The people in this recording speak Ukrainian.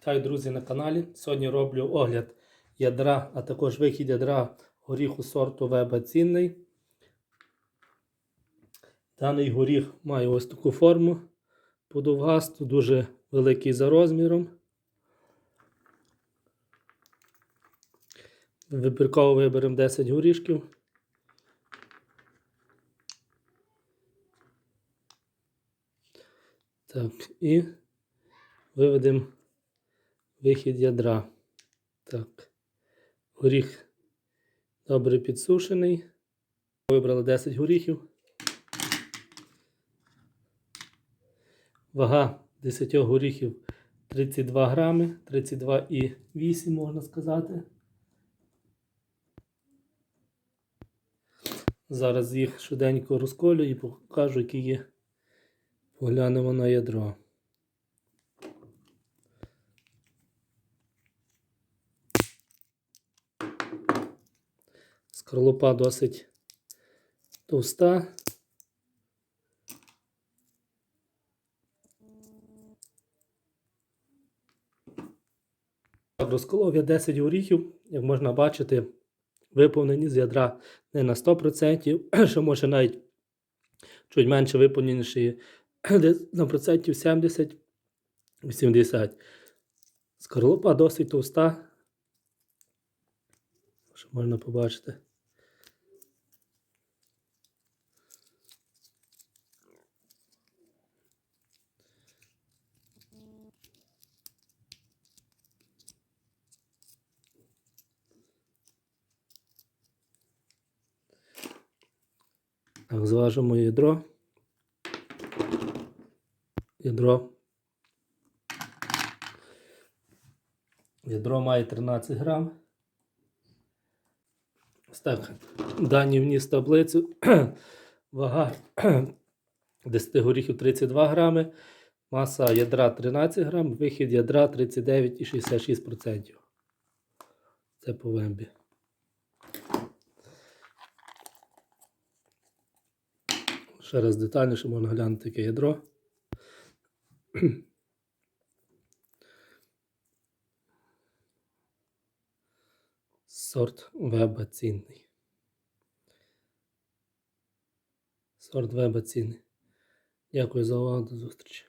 Вітаю, друзі, на каналі. Сьогодні роблю огляд ядра, а також вихід ядра горіху сорту Веба цінний. Даний горіх має ось таку форму подовгасту, дуже великий за розміром. Вибірково виберемо 10 горішків. Так, і виведемо вихід ядра. Так. Горіх добре підсушений. Вибрали 10 горіхів. Вага 10 горіхів 32 грами, 32,8 можна сказати. Зараз їх швиденько розколю і покажу, які є. Поглянемо на ядро. Скорлупа досить товста. Розколов я 10 горіхів, як можна бачити, виповнені з ядра не на 100%, що може навіть чуть менше виповненіші на процентів 70-80. Скорлупа досить товста, що можна побачити. Так, зважимо ядро. Ядро. Ядро має 13 грам. Ось так. Дані вніс таблицю. Вага 10 горіхів 32 грами. Маса ядра 13 грам, вихід ядра 39,66%. Це по вембі. Ще раз детальніше можна глянути яке ядро. Сорт веба цінний. Сорт веба цінний. Дякую за увагу, до зустрічі.